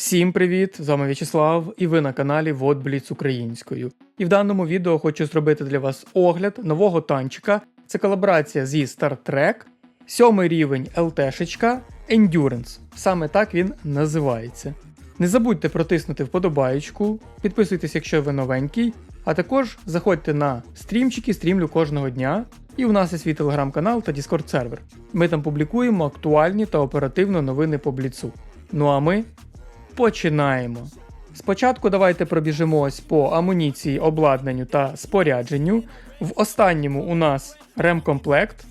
Всім привіт! З вами В'ячеслав і ви на каналі Водбліц українською. І в даному відео хочу зробити для вас огляд нового танчика. Це колаборація зі Star Trek, сьомий рівень ЛТшечка Endurance. Саме так він називається. Не забудьте протиснути вподобаєчку, підписуйтесь, якщо ви новенький, а також заходьте на стрімчики, стрімлю кожного дня. І у нас є свій телеграм-канал та Discord сервер. Ми там публікуємо актуальні та оперативно новини по бліцу. Ну а ми починаємо. Спочатку давайте пробіжимось по амуніції, обладнанню та спорядженню. В останньому у нас ремкомплект,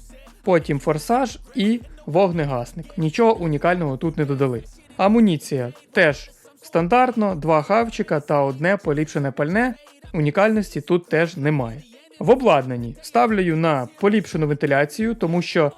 потім форсаж і вогнегасник. Нічого унікального тут не додали. Амуніція теж стандартно, два хавчика та одне поліпшене пальне. Унікальності тут теж немає. В обладнанні ставлю на поліпшену вентиляцію, тому що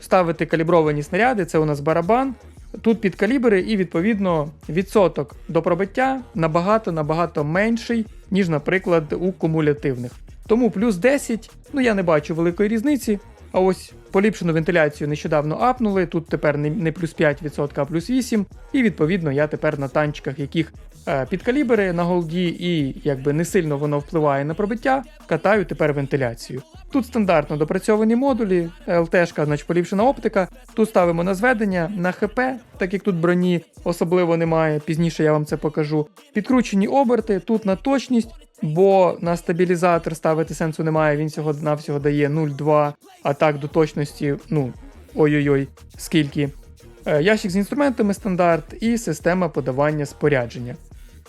ставити калібровані снаряди це у нас барабан. Тут під калібри і відповідно відсоток до пробиття набагато набагато менший, ніж, наприклад, у кумулятивних. Тому плюс 10, ну я не бачу великої різниці. А ось поліпшену вентиляцію нещодавно апнули. Тут тепер не плюс 5%, а плюс 8%. І відповідно я тепер на танчиках, яких е, під калібри на голді, і якби не сильно воно впливає на пробиття, катаю тепер вентиляцію. Тут стандартно допрацьовані модулі, ЛТшка, значить поліпшена оптика. Тут ставимо на зведення на ХП, так як тут броні особливо немає. Pізніше я вам це покажу. Підкручені оберти, тут на точність, бо на стабілізатор ставити сенсу немає. Він всього навсього дає 0,2, а так до точності, ну ой-ой-ой, скільки. Е, Ящик з інструментами стандарт і система подавання спорядження.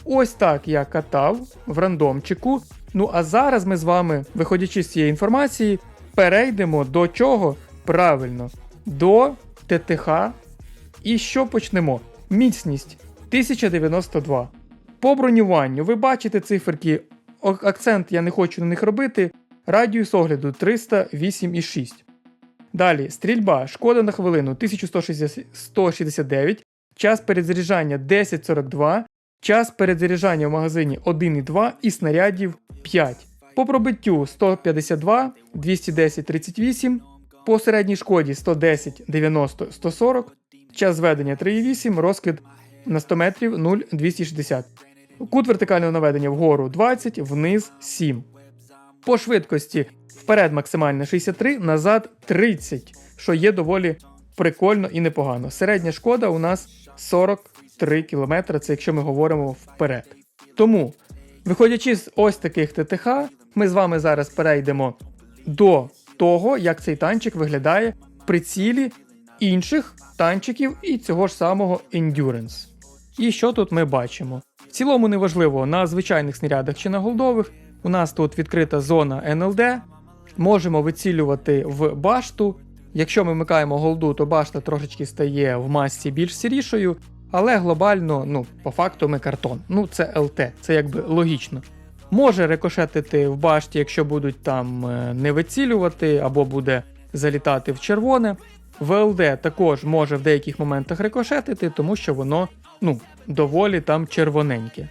Ось так я катав в рандомчику. Ну а зараз ми з вами, виходячи з цієї інформації, перейдемо до чого? Правильно, до ТТХ. І що почнемо? Міцність 1092. По бронюванню ви бачите циферки, акцент я не хочу на них робити. Радіус огляду 308,6. Далі стрільба, шкода на хвилину 1169, час перезаряджання 1042, час перезаряджання в магазині 1,2 і снарядів 5. По пробиттю 152, 210, 38, по середній шкоді 110, 90, 140, час зведення 3,8, розкид на 100 метрів 0,260. Кут вертикального наведення вгору 20, вниз 7. По швидкості вперед максимально 63, назад 30, що є доволі прикольно і непогано. Середня шкода у нас 43 км, це якщо ми говоримо вперед. Тому, виходячи з ось таких ТТХ, ми з вами зараз перейдемо до того, як цей танчик виглядає в прицілі інших танчиків і цього ж самого Endurance. І що тут ми бачимо? В цілому неважливо на звичайних снарядах чи на голдових. У нас тут відкрита зона НЛД. Можемо вицілювати в башту. Якщо ми вмикаємо голду, то башта трошечки стає в масці більш сірішою, але глобально, ну, по факту ми картон. Ну, це ЛТ, це якби логічно. Може рикошетити в башті, якщо будуть там е, не вицілювати, або буде залітати в червоне. ВЛД також може в деяких моментах рикошетити, тому що воно ну, доволі там червоненьке.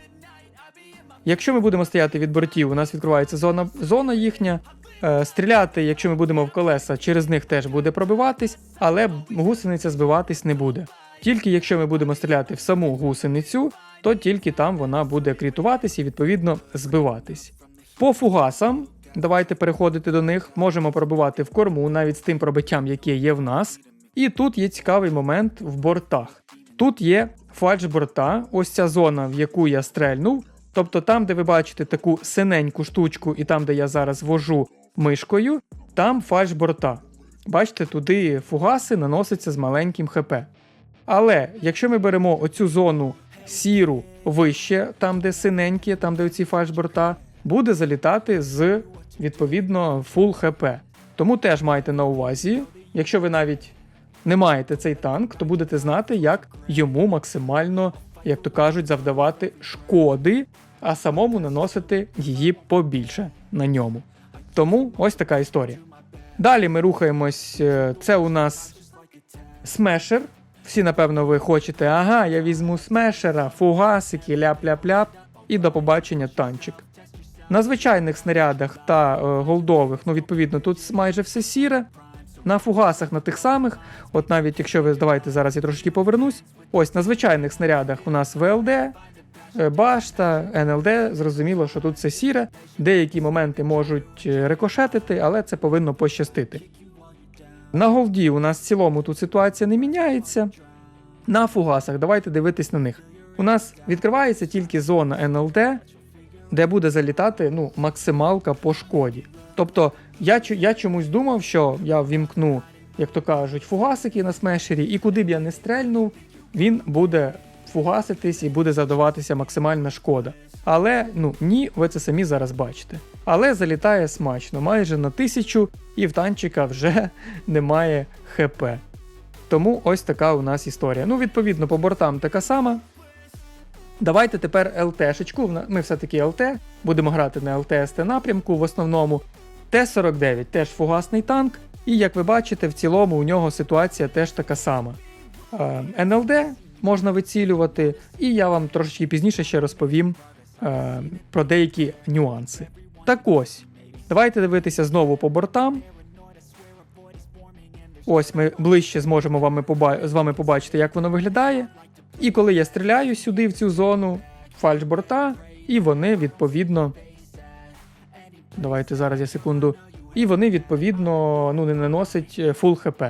Якщо ми будемо стояти від бортів, у нас відкривається зона, зона їхня. Е, стріляти, якщо ми будемо в колеса, через них теж буде пробиватись, але гусениця збиватись не буде. Тільки якщо ми будемо стріляти в саму гусеницю, то тільки там вона буде крітуватись і відповідно збиватись. По фугасам, давайте переходити до них, можемо пробивати в корму навіть з тим пробиттям, яке є в нас. І тут є цікавий момент в бортах. Тут є фальш-борта, ось ця зона, в яку я стрельнув. Тобто там, де ви бачите таку синеньку штучку, і там, де я зараз вожу мишкою, там фальш-борта. Бачите, туди фугаси наносяться з маленьким ХП. Але якщо ми беремо оцю зону сіру вище, там, де синенькі, там, де оці фальш-борта, буде залітати з відповідно фул ХП. Тому теж майте на увазі, якщо ви навіть не маєте цей танк, то будете знати, як йому максимально, як то кажуть, завдавати шкоди, а самому наносити її побільше на ньому. Тому ось така історія. Далі ми рухаємось. е, Це у нас смешер. Всі, напевно, ви хочете, ага, я візьму смешера, фугасики, ляп-ляп-ляп, і до побачення танчик. На звичайних снарядах та е, голдових, ну, відповідно, тут майже все сіре. На фугасах на тих самих, от навіть якщо ви давайте зараз я трошки повернусь, Ось на звичайних снарядах у нас ВЛД, е, башта, НЛД. Зрозуміло, що тут це сіре. Деякі моменти можуть е, рикошетити, але це повинно пощастити. На голді у нас в цілому тут ситуація не міняється. На фугасах, давайте дивитись на них. У нас відкривається тільки зона НЛД, де буде залітати ну, максималка по шкоді. Тобто я, я чомусь думав, що я ввімкну, як то кажуть, фугасики на смешері, і куди б я не стрельнув, він буде фугаситись і буде задаватися максимальна шкода. Але ну ні, ви це самі зараз бачите. Але залітає смачно, майже на тисячу, і в танчика вже немає ХП. Тому ось така у нас історія. Ну, відповідно, по бортам така сама. Давайте тепер ЛТшечку. Ми все-таки ЛТ, будемо грати на ЛТСТ напрямку в основному. Т-49 теж фугасний танк, і як ви бачите, в цілому у нього ситуація теж така сама. Е, НЛД можна вицілювати, і я вам трошечки пізніше ще розповім е, про деякі нюанси. Так ось, давайте дивитися знову по бортам. Ось ми ближче зможемо вами з вами побачити, як воно виглядає. І коли я стріляю сюди, в цю зону фальшборта, і вони відповідно. Давайте зараз я секунду. І вони відповідно ну, не наносять е, фул хп.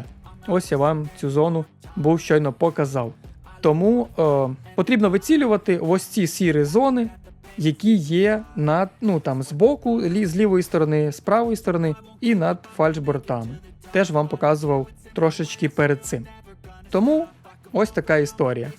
Ось я вам цю зону був щойно показав. Тому е, потрібно вицілювати ось ці сірі зони, які є над, ну, там, з боку, з лівої сторони, з правої сторони і над фальшбортами. Теж вам показував трошечки перед цим. Тому ось така історія.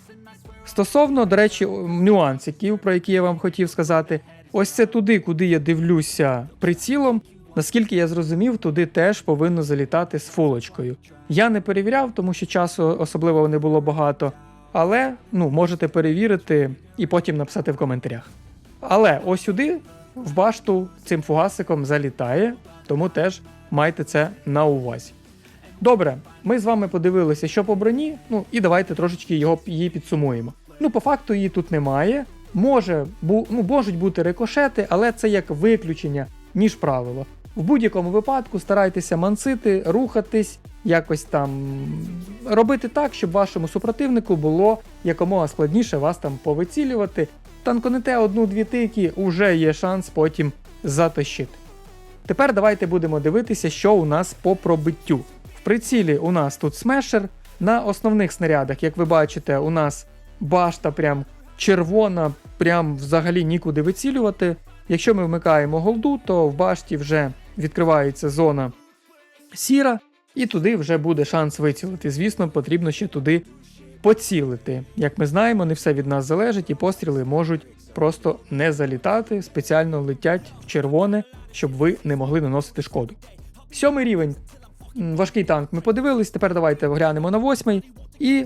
Стосовно, до речі, нюансиків, про які я вам хотів сказати, ось це туди, куди я дивлюся прицілом. Наскільки я зрозумів, туди теж повинно залітати з фулочкою. Я не перевіряв, тому що часу особливо не було багато. Але ну, можете перевірити і потім написати в коментарях. Але ось сюди, в башту, цим фугасиком залітає, тому теж майте це на увазі. Добре, ми з вами подивилися, що по броні. Ну і давайте трошечки його її підсумуємо. Ну, по факту її тут немає. Може, бу, ну, можуть бути рикошети, але це як виключення, ніж правило. В будь-якому випадку старайтеся мансити, рухатись, якось там робити так, щоб вашому супротивнику було якомога складніше вас там повицілювати. Танконете одну-дві тики, уже є шанс потім затащити. Тепер давайте будемо дивитися, що у нас по пробиттю. В прицілі у нас тут смешер. На основних снарядах, як ви бачите, у нас башта прям червона, прям взагалі нікуди вицілювати. Якщо ми вмикаємо голду, то в башті вже відкривається зона сіра, і туди вже буде шанс вицілити. Звісно, потрібно ще туди поцілити. Як ми знаємо, не все від нас залежить, і постріли можуть просто не залітати, спеціально летять в червоне, щоб ви не могли наносити шкоду. Сьомий рівень. Важкий танк ми подивились. Тепер давайте глянемо на восьмий. І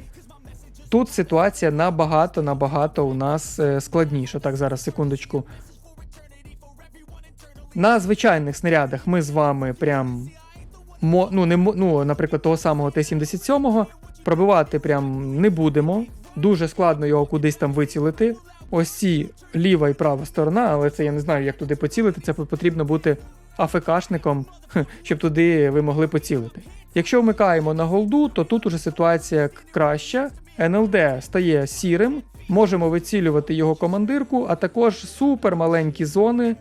тут ситуація набагато набагато у нас е, складніша. Так, зараз секундочку. На звичайних снарядах ми з вами прям ну, не, ну, наприклад, того самого Т-77 пробивати прям не будемо. Дуже складно його кудись там вицілити. Ось ці ліва і права сторона, але це я не знаю, як туди поцілити. Це потрібно бути АФКшником, щоб туди ви могли поцілити. Якщо вмикаємо на голду, то тут уже ситуація краща. НЛД стає сірим, можемо вицілювати його командирку, а також супер маленькі зони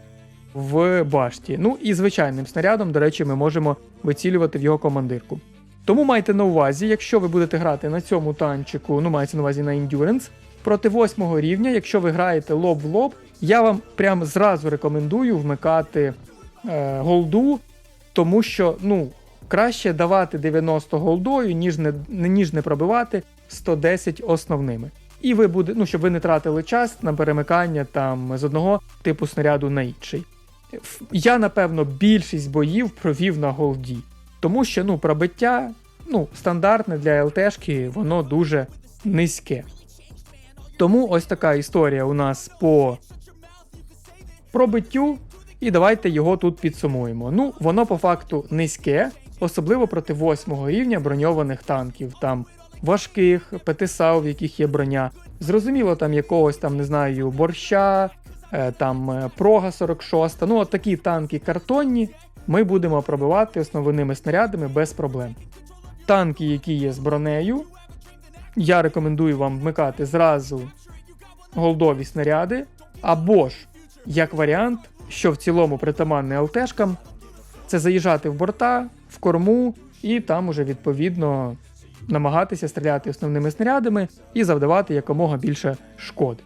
в башті. Ну і звичайним снарядом, до речі, ми можемо вицілювати в його командирку. Тому майте на увазі, якщо ви будете грати на цьому танчику, ну мається на увазі на Endurance, проти восьмого рівня, якщо ви граєте лоб в лоб, я вам прям зразу рекомендую вмикати е, голду, тому що ну, краще давати 90 голдою, ніж не, ніж не пробивати 110 основними. І ви буде, ну, щоб ви не тратили час на перемикання там з одного типу снаряду на інший. Я, напевно, більшість боїв провів на голді. Тому що ну, пробиття ну, стандартне для ЛТшки, воно дуже низьке. Тому ось така історія у нас по пробиттю, і давайте його тут підсумуємо. Ну, воно по факту низьке, особливо проти восьмого рівня броньованих танків, там важких, ПТСА, в яких є броня. Зрозуміло, там якогось там, не знаю, борща, там е, прога 46. Ну, от такі танки картонні ми будемо пробивати основними снарядами без проблем. Танки, які є з бронею, я рекомендую вам вмикати зразу голдові снаряди, або ж, як варіант, що в цілому притаманне ЛТшкам, це заїжджати в борта, в корму, і там уже відповідно намагатися стріляти основними снарядами і завдавати якомога більше шкоди.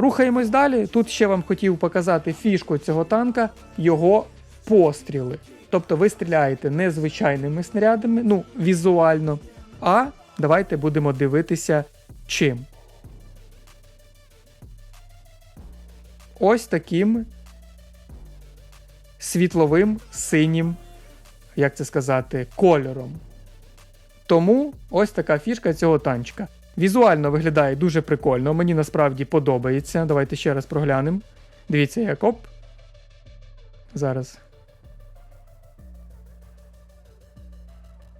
Рухаємось далі. Тут ще вам хотів показати фішку цього танка, його постріли. Тобто ви стріляєте не звичайними снарядами, ну, візуально, а давайте будемо дивитися чим. Ось таким світловим синім, як це сказати, кольором. Тому ось така фішка цього танчика. Візуально виглядає дуже прикольно, мені насправді подобається. Давайте ще раз проглянемо. Дивіться, як оп. Зараз.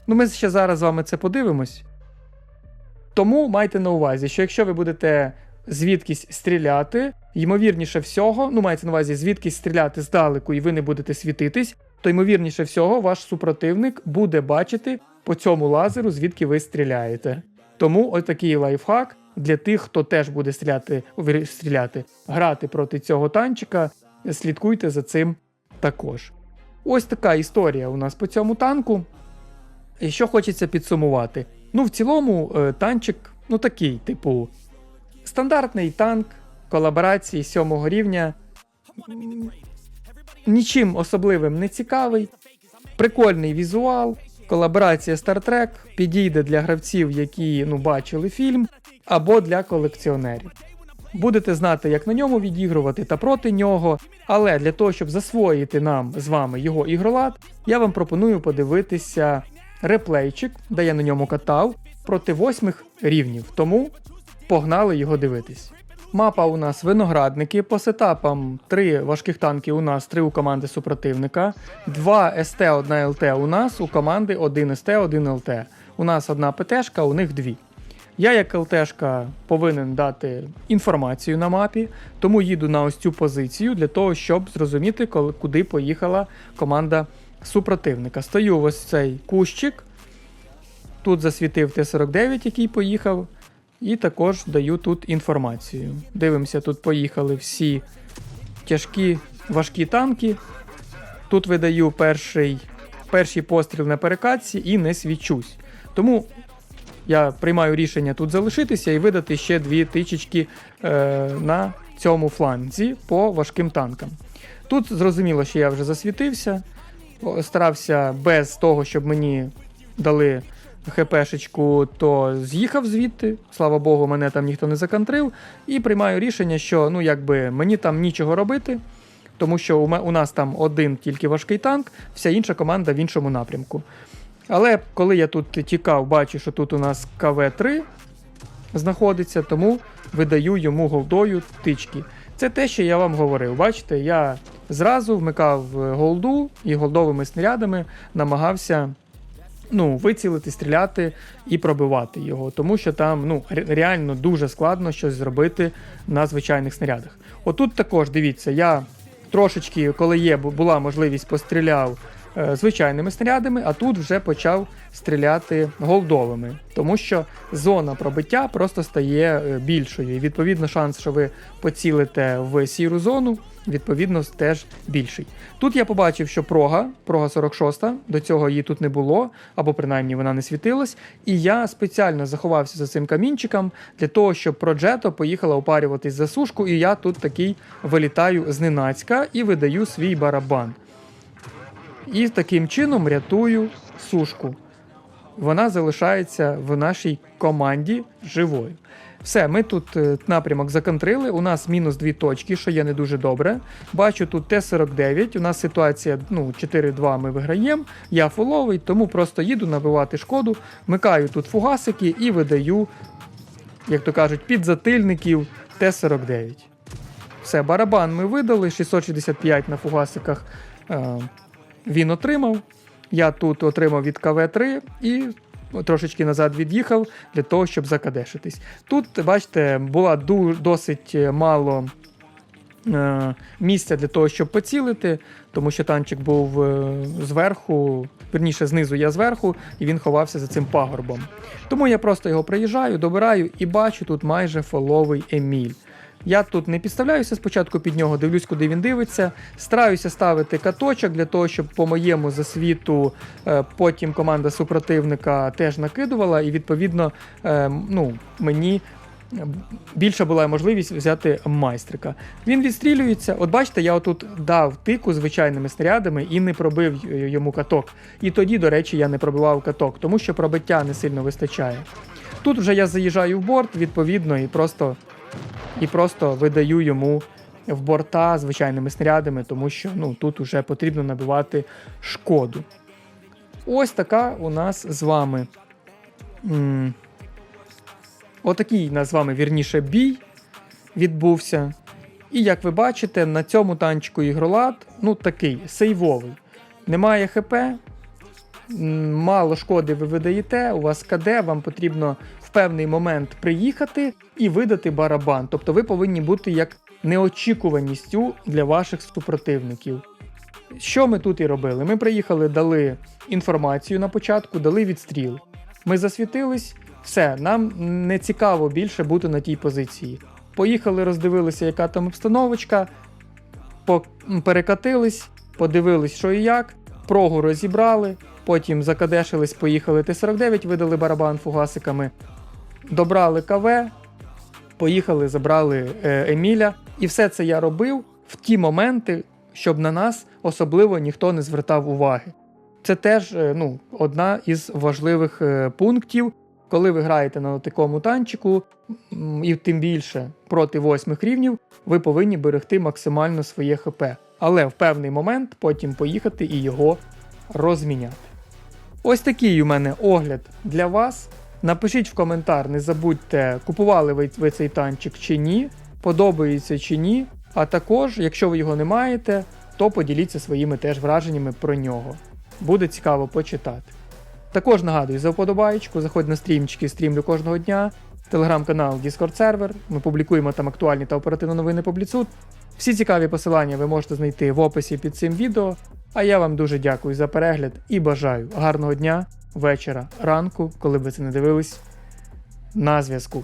Ну, ми ще зараз з вами це подивимось. Тому майте на увазі, що якщо ви будете звідкись стріляти, ймовірніше всього, ну мається на увазі, звідкись стріляти здалеку і ви не будете світитись, то ймовірніше всього ваш супротивник буде бачити по цьому лазеру, звідки ви стріляєте. Тому ось такий лайфхак для тих, хто теж буде стріляти, стріляти, грати проти цього танчика. Слідкуйте за цим також. Ось така історія у нас по цьому танку. І що хочеться підсумувати? Ну, в цілому, е, танчик, ну такий, типу, стандартний танк колаборації сьомого рівня. Нічим особливим не цікавий. Прикольний візуал, колаборація Star Trek підійде для гравців, які ну, бачили фільм, або для колекціонерів. Будете знати, як на ньому відігрувати та проти нього, але для того, щоб засвоїти нам з вами його ігролад, я вам пропоную подивитися реплейчик, де я на ньому катав, проти восьмих рівнів. Тому погнали його дивитись. Мапа у нас виноградники. По сетапам три важких танки у нас, три у команди супротивника, два СТ, одна ЛТ у нас, у команди один СТ, один ЛТ. У нас одна ПТшка, у них дві. Я, як ЛТшка, повинен дати інформацію на мапі, тому їду на ось цю позицію для того, щоб зрозуміти, куди поїхала команда супротивника. Стою ось цей кущик. Тут засвітив Т-49, який поїхав. І також даю тут інформацію. Дивимося, тут поїхали всі тяжкі важкі танки. Тут видаю перший, перший постріл на перекатці і не свічусь. Тому я приймаю рішення тут залишитися і видати ще дві тичечки е, на цьому фланзі по важким танкам. Тут зрозуміло, що я вже засвітився, старався без того, щоб мені дали ХПшечку, то з'їхав звідти. Слава Богу, мене там ніхто не закантрив. І приймаю рішення, що ну якби мені там нічого робити, тому що у нас там один тільки важкий танк, вся інша команда в іншому напрямку. Але коли я тут тікав, бачу, що тут у нас КВ-3 знаходиться, тому видаю йому голдою тички. Це те, що я вам говорив. Бачите, я зразу вмикав е, голду і голдовими снарядами намагався ну, вицілити, стріляти і пробивати його, тому що там ну, реально дуже складно щось зробити на звичайних снарядах. Отут також дивіться, я трошечки, коли є, бу- була можливість, постріляв е, звичайними снарядами, а тут вже почав стріляти голдовими, тому що зона пробиття просто стає е, більшою. І відповідно шанс, що ви поцілите в сіру зону, відповідно теж більший. Тут я побачив, що прога, прога 46, до цього її тут не було, або принаймні вона не світилась. І я спеціально заховався за цим камінчиком для того, щоб Проджето поїхала опарюватись за сушку, і я тут такий вилітаю зненацька і видаю свій барабан. І таким чином рятую сушку. Вона залишається в нашій команді живою. Все, ми тут е, напрямок законтрили. У нас мінус дві точки, що є не дуже добре. Бачу тут Т-49. У нас ситуація ну, 4-2 ми виграємо. Я фуловий, тому просто їду набивати шкоду, микаю тут фугасики і видаю, як то кажуть, підзатильників Т-49. Все, барабан ми видали, 665 на фугасиках е, він отримав. Я тут отримав від КВ-3 і трошечки назад від'їхав для того, щоб закадешитись. Тут, бачите, була досить мало е, місця для того, щоб поцілити, тому що танчик був е, зверху, верніше знизу я зверху, і він ховався за цим пагорбом. Тому я просто його приїжджаю, добираю і бачу тут майже фоловий Еміль. Я тут не підставляюся спочатку під нього, дивлюсь, куди він дивиться. Стараюся ставити каточок для того, щоб по моєму засвіту е, потім команда супротивника теж накидувала, і відповідно е, ну, мені більша була можливість взяти майстрика. Він відстрілюється. От бачите, я отут дав тику звичайними снарядами і не пробив йому каток. І тоді, до речі, я не пробивав каток, тому що пробиття не сильно вистачає. Тут вже я заїжджаю в борт, відповідно, і просто, і просто видаю йому в борта звичайними снарядами, тому що ну, тут вже потрібно набивати шкоду. Ось така у нас з вами. м, Отакий нас з вами вірніше бій відбувся. І як ви бачите, на цьому танчику ігролад ну такий сейвовий. Немає ХП, мало шкоди ви видаєте, у вас КД, вам потрібно певний момент приїхати і видати барабан. Тобто ви повинні бути як неочікуваністю для ваших супротивників. Що ми тут і робили? Ми приїхали, дали інформацію на початку, дали відстріл. Ми засвітились, все, нам не цікаво більше бути на тій позиції. Поїхали, роздивилися, яка там обстановочка, перекатились, подивились, що і як, прогу розібрали, потім закадешились, поїхали Т-49, видали барабан фугасиками, добрали КВ, поїхали, забрали е, Еміля. І все це я робив в ті моменти, щоб на нас особливо ніхто не звертав уваги. Це теж е, ну, одна із важливих е, пунктів, коли ви граєте на такому танчику, і тим більше проти восьмих рівнів, ви повинні берегти максимально своє ХП. Але в певний момент потім поїхати і його розміняти. Ось такий у мене огляд для вас. Напишіть в коментар, не забудьте, купували ви, ви цей танчик чи ні, подобається чи ні. А також, якщо ви його не маєте, то поділіться своїми теж враженнями про нього. Буде цікаво почитати. Також нагадую за вподобаєчку, заходь на стрімчики, стрімлю кожного дня, телеграм-канал, Discord сервер. Ми публікуємо там актуальні та оперативні новини по Бліцу. Всі цікаві посилання ви можете знайти в описі під цим відео. А я вам дуже дякую за перегляд і бажаю гарного дня, вечора, ранку, коли би це не дивились. На зв'язку.